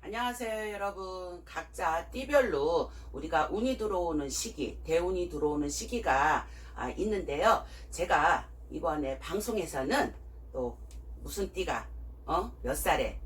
안녕하세요 여러분 각자 띠별로 우리가 운이 들어오는 시기 대운이 들어오는 시기가 아, 있는데요 제가 이번에 방송에서는 또 무슨 띠가 어? 몇 살에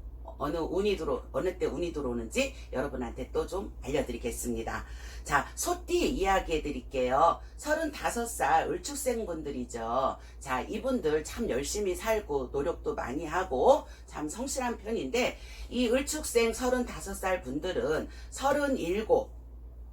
어느 운이 들어 어느 때 운이 들어오는지 여러분한테 또 좀 알려드리겠습니다. 자, 소띠 이야기해 드릴게요. 35살 을축생 분들이죠. 자, 이분들 참 열심히 살고 노력도 많이 하고 참 성실한 편인데 이 을축생 35살 분들은 37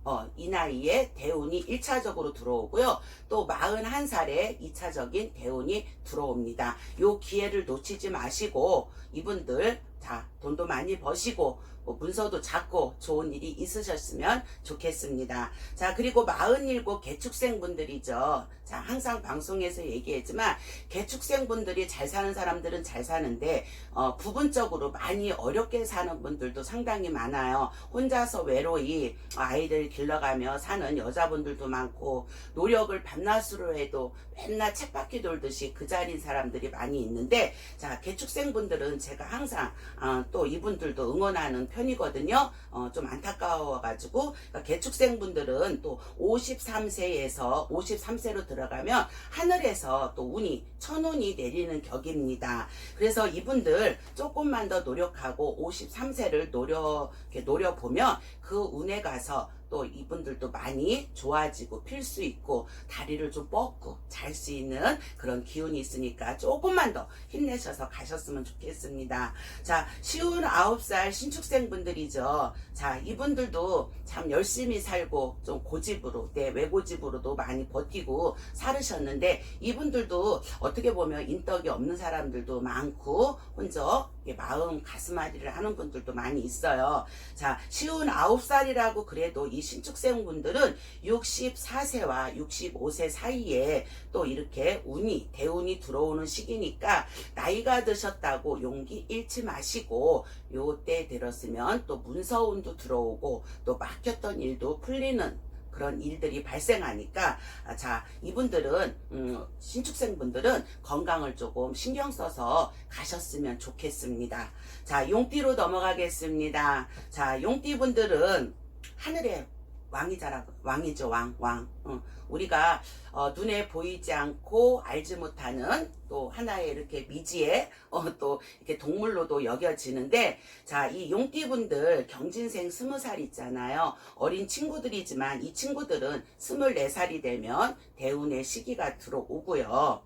어, 이 나이에 대운이 1차적으로 들어오고요. 또 41살에 2차적인 대운이 들어옵니다. 요 기회를 놓치지 마시고 이분들 자, 돈도 많이 버시고 뭐 문서도 작고 좋은 일이 있으셨으면 좋겠습니다. 자, 그리고 47 개축생 분들이죠. 자, 항상 방송에서 얘기했지만 개축생 분들이 잘 사는 사람들은 잘 사는데 어, 부분적으로 많이 어렵게 사는 분들도 상당히 많아요. 혼자서 외로이 아이들 길러가며 사는 여자분들도 많고 노력을 밤낮으로 해도 맨날 쳇바퀴 돌듯이 그 자리인 사람들이 많이 있는데 자 개축생 분들은 제가 항상 어, 또 이분들도 응원하는 편이거든요. 어, 좀 안타까워가지고 그러니까 개축생 분들은 또 53세에서 53세로 들어가면 하늘에서 또 운이 천운이 내리는 격입니다. 그래서 이분들 조금만 더 노력하고 53세를 노려 이렇게 노려 보면 그 운에 가서 또 이분들도 많이 좋아지고 필 수 있고 다리를 좀 뻗고 잘 수 있는 그런 기운이 있으니까 조금만 더 힘내셔서 가셨으면 좋겠습니다. 자, 쉬운 아홉 살 신축생 분들이죠. 자, 이분들도 참 열심히 살고 좀 고집으로, 네, 외고집으로도 많이 버티고 살으셨는데 이분들도 어떻게 보면 인덕이 없는 사람들도 많고 혼자 이렇게 마음 가슴앓이를 하는 분들도 많이 있어요. 자, 쉬운 아홉 살이라고 그래도 이 신축생 분들은 64세와 65세 사이에 또 이렇게 운이, 대운이 들어오는 시기니까 나이가 드셨다고 용기 잃지 마시고 요때 들었으면 또 문서운도 들어오고 또 막혔던 일도 풀리는 그런 일들이 발생하니까 아, 자 이분들은 음, 신축생 분들은 건강을 조금 신경 써서 가셨으면 좋겠습니다. 자 용띠로 넘어가겠습니다. 자 용띠 분들은 하늘의 왕이자라 왕이죠 왕 왕. 어, 우리가 어, 눈에 보이지 않고 알지 못하는 또 하나의 이렇게 미지의 어, 또 이렇게 동물로도 여겨지는데 자 이 용띠분들 경진생 스무 살 있잖아요. 어린 친구들이지만 이 친구들은 스물네 살이 되면 대운의 시기가 들어오고요.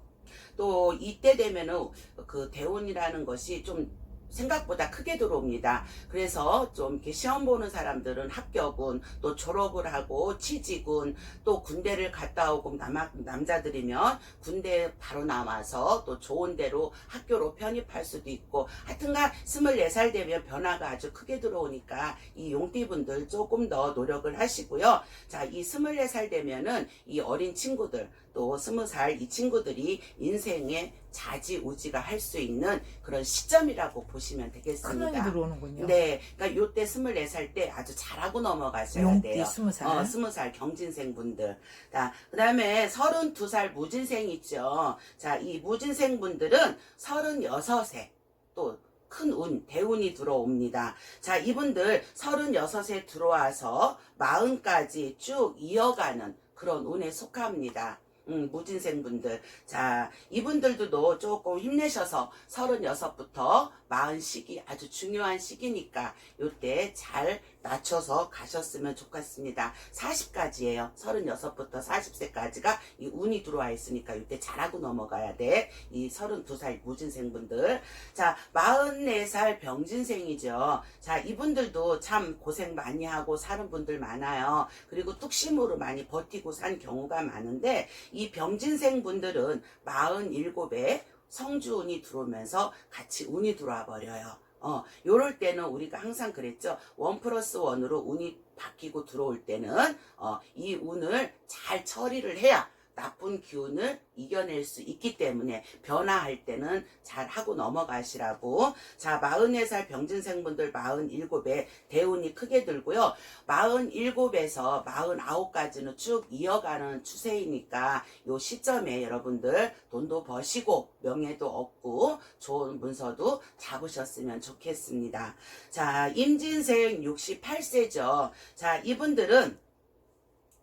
또 이때 되면은 그 대운이라는 것이 좀 생각보다 크게 들어옵니다. 그래서 좀 이렇게 시험 보는 사람들은 합격은 또 졸업을 하고 취직은 또 군대를 갔다 오고 남, 남자들이면 군대 바로 나와서 또 좋은 데로 학교로 편입할 수도 있고 하여튼간 24살 되면 변화가 아주 크게 들어오니까 이 용띠분들 조금 더 노력을 하시고요. 자, 이 24살 되면은 이 어린 친구들 또 20살 이 친구들이 인생에 자지우지가 할 수 있는 그런 시점이라고 보시면 큰 되겠습니다. 운이 들어오는군요. 네, 그러니까 요때 24살 때 아주 잘하고 넘어가셔야 용띠 돼요. 스무 살. 어, 20살 경진생 분들. 자, 그 다음에 32살 무진생 있죠. 자, 이 무진생 분들은 36세 또 큰 운, 대운이 들어옵니다. 자, 이분들 36세 들어와서 40까지 쭉 이어가는 그런 운에 속합니다. 음, 무진생 분들. 자, 이분들도 조금 힘내셔서 36부터 40 시기 아주 중요한 시기니까 요때 잘 낮춰서 가셨으면 좋겠습니다. 40까지예요. 36부터 40세까지가 이 운이 들어와 있으니까 이때 잘하고 넘어가야 돼. 이 32살 무진생 분들. 자, 44살 병진생이죠. 자, 이분들도 참 고생 많이 하고 사는 분들 많아요. 그리고 뚝심으로 많이 버티고 산 경우가 많은데 이 병진생 분들은 47에 성주운이 들어오면서 같이 운이 들어와 버려요. 어, 요럴 때는 우리가 항상 그랬죠. 원 플러스 원으로 운이 바뀌고 들어올 때는, 어, 이 운을 잘 처리를 해야 나쁜 기운을 이겨낼 수 있기 때문에 변화할 때는 잘 하고 넘어가시라고. 자, 44살 병진생분들 47에 대운이 크게 들고요. 47에서 49까지는 쭉 이어가는 추세이니까 요 시점에 여러분들 돈도 버시고 명예도 얻고 좋은 문서도 잡으셨으면 좋겠습니다. 자, 임진생 68세죠. 자, 이분들은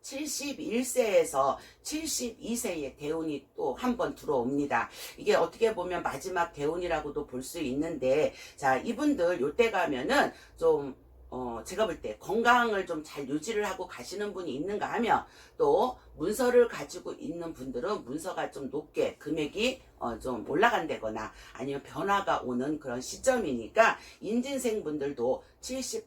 71세에서 72세의 대운이 또 한 번 들어옵니다. 이게 어떻게 보면 마지막 대운이라고도 볼 수 있는데, 자, 이분들 요때 가면은 좀, 어, 제가 볼 때 건강을 좀 잘 유지를 하고 가시는 분이 있는가 하면 또 문서를 가지고 있는 분들은 문서가 좀 높게 금액이 어, 좀 올라간다거나 아니면 변화가 오는 그런 시점이니까 인진생 분들도 71,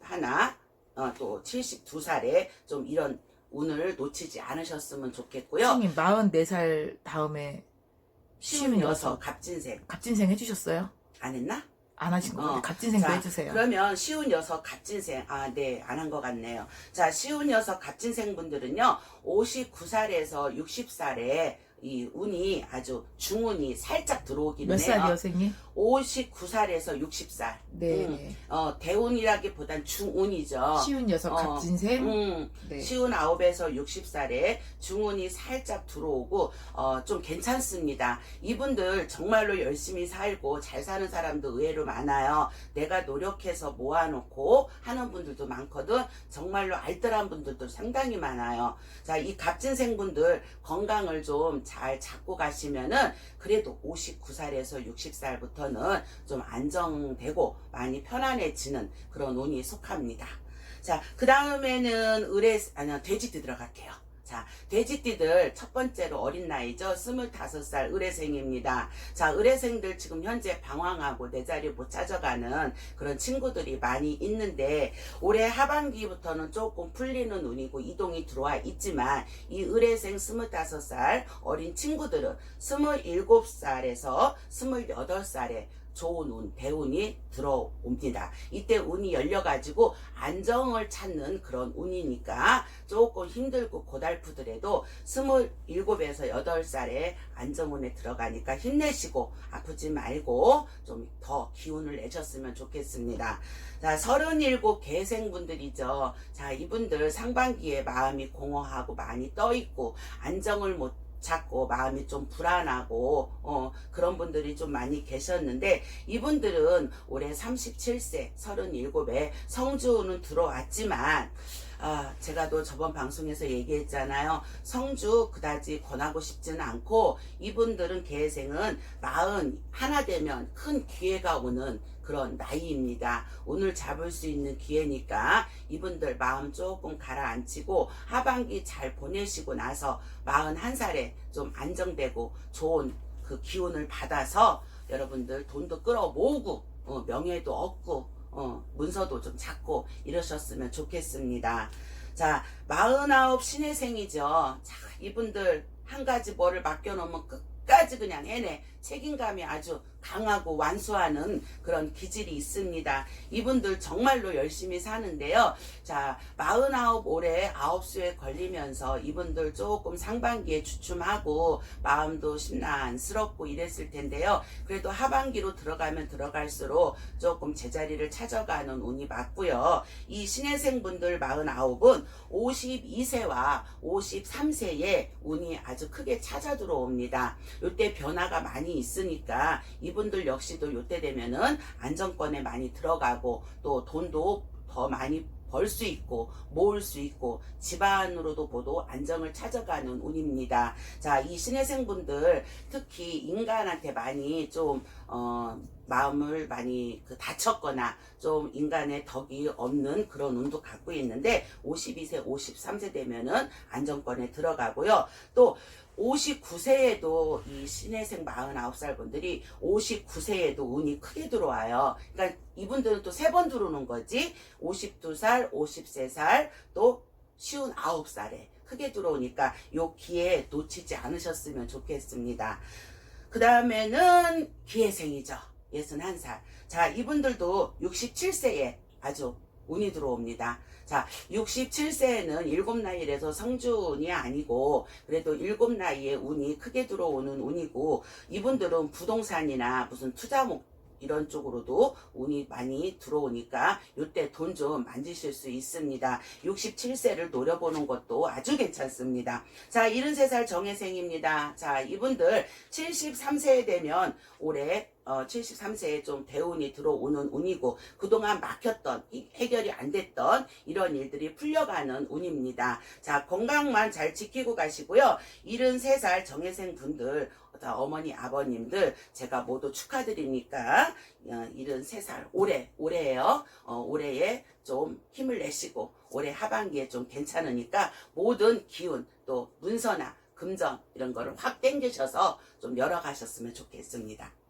어, 또 72살에 좀 이런 운을 놓치지 않으셨으면 좋겠고요. 선생님 44살 다음에 쉬운 여섯 갑진생 갑진생 해주셨어요? 안 했나? 안 하신 거 어. 같아요. 갑진생도 자, 해주세요. 그러면 쉬운 여섯 갑진생 아네안 한 것 같네요. 자 쉬운 여섯 갑진생 분들은요 59살에서 60살에 이 운이 아주 중운이 살짝 들어오기는 몇 해요. 살이요, 선생님? 59살에서 60살. 네. 음. 네. 어 중운이라기보단 중운이죠. 쉬운 여섯 어. 갑진생. 음, 네. 쉬운 아홉에서 60살에 중운이 살짝 들어오고 어, 좀 괜찮습니다. 이분들 정말로 열심히 살고 잘 사는 사람도 의외로 많아요. 내가 노력해서 모아놓고 하는 분들도 많거든. 정말로 알뜰한 분들도 상당히 많아요. 자, 이 갑진생 분들 건강을 좀잘 잡고 가시면은 그래도 59살에서 60살부터는 좀 안정되고 많이 편안해지는 그런 운이 속합니다. 자, 그 다음에는 의뢰, 아니, 돼지띠 들어갈게요. 자, 돼지띠들 첫 번째로 어린 나이죠. 25살 의뢰생입니다. 자, 의뢰생들 지금 현재 방황하고 내 자리 못 찾아가는 그런 친구들이 많이 있는데 올해 하반기부터는 조금 풀리는 운이고 이동이 들어와 있지만 이 의뢰생 25살 어린 친구들은 27살에서 28살에 좋은 운, 대운이 들어옵니다. 이때 운이 열려가지고 안정을 찾는 그런 운이니까 조금 힘들고 고달프더라도 27에서 8살에 안정운에 들어가니까 힘내시고 아프지 말고 좀 더 기운을 내셨으면 좋겠습니다. 자, 37 개생분들이죠. 자, 이분들 상반기에 마음이 공허하고 많이 떠있고 안정을 못 찾고 마음이 좀 불안하고 어, 그런 분들이 좀 많이 계셨는데 이분들은 올해 37세 37에 성주는 들어왔지만 아, 제가 또 저번 방송에서 얘기했잖아요. 성주 그다지 권하고 싶지는 않고 이분들은 계생은 마흔 하나 되면 큰 기회가 오는 그런 나이입니다. 오늘 잡을 수 있는 기회니까 이분들 마음 조금 가라앉히고 하반기 잘 보내시고 나서 41살에 좀 안정되고 좋은 그 기운을 받아서 여러분들 돈도 끌어 모으고 어, 명예도 얻고 어, 문서도 좀 잡고 이러셨으면 좋겠습니다. 자, 49 신혜생이죠. 자, 이분들 한 가지 뭐를 맡겨놓으면 끝 까지 그냥 해내. 책임감이 아주 강하고 완수하는 그런 기질이 있습니다. 이분들 정말로 열심히 사는데요. 자, 49 올해 9수에 걸리면서 이분들 조금 상반기에 주춤하고 마음도 심란스럽고 이랬을 텐데요. 그래도 하반기로 들어가면 들어갈수록 조금 제자리를 찾아가는 운이 맞고요. 이 신혜생분들 49은 52세와 53세에 운이 아주 크게 찾아 들어옵니다. 이때 변화가 많이 있으니까 이분들 역시도 요때 되면은 안정권에 많이 들어가고 또 돈도 더 많이 벌 수 있고 모을 수 있고 집안으로도 보도 안정을 찾아가는 운입니다. 자, 이 신혜생분들 특히 인간한테 많이 좀 어, 마음을 많이 그 다쳤거나 좀 인간의 덕이 없는 그런 운도 갖고 있는데 52세, 53세 되면은 안정권에 들어가고요. 또 59세에도 이 신혜생 49살 분들이 59세에도 운이 크게 들어와요. 그러니까 이분들은 또 세 번 들어오는 거지. 52살, 53살, 또 쉬운 9살에 크게 들어오니까 요 기회 놓치지 않으셨으면 좋겠습니다. 그 다음에는 기회생이죠. 61살. 자, 이분들도 67세에 아주 운이 들어옵니다. 자, 67세에는 일곱 나이라서 성준이 아니고 그래도 일곱 나이에 운이 크게 들어오는 운이고 이분들은 부동산이나 무슨 투자 목 이런 쪽으로도 운이 많이 들어오니까 이때 돈 좀 만지실 수 있습니다. 67세를 노려보는 것도 아주 괜찮습니다. 자, 73살 정혜생입니다. 자, 이분들 73세에 되면 올해 어, 73세에 좀 대운이 들어오는 운이고 그동안 막혔던 이- 해결이 안 됐던 이런 일들이 풀려가는 운입니다. 자, 건강만 잘 지키고 가시고요. 73살 정혜생 분들 자, 어머니 아버님들 제가 모두 축하드리니까 어, 73살 올해 올해예요. 어, 올해에 좀 힘을 내시고 올해 하반기에 좀 괜찮으니까 모든 기운 또 문서나 금전 이런 거를 확 땡기셔서 좀 열어가셨으면 좋겠습니다.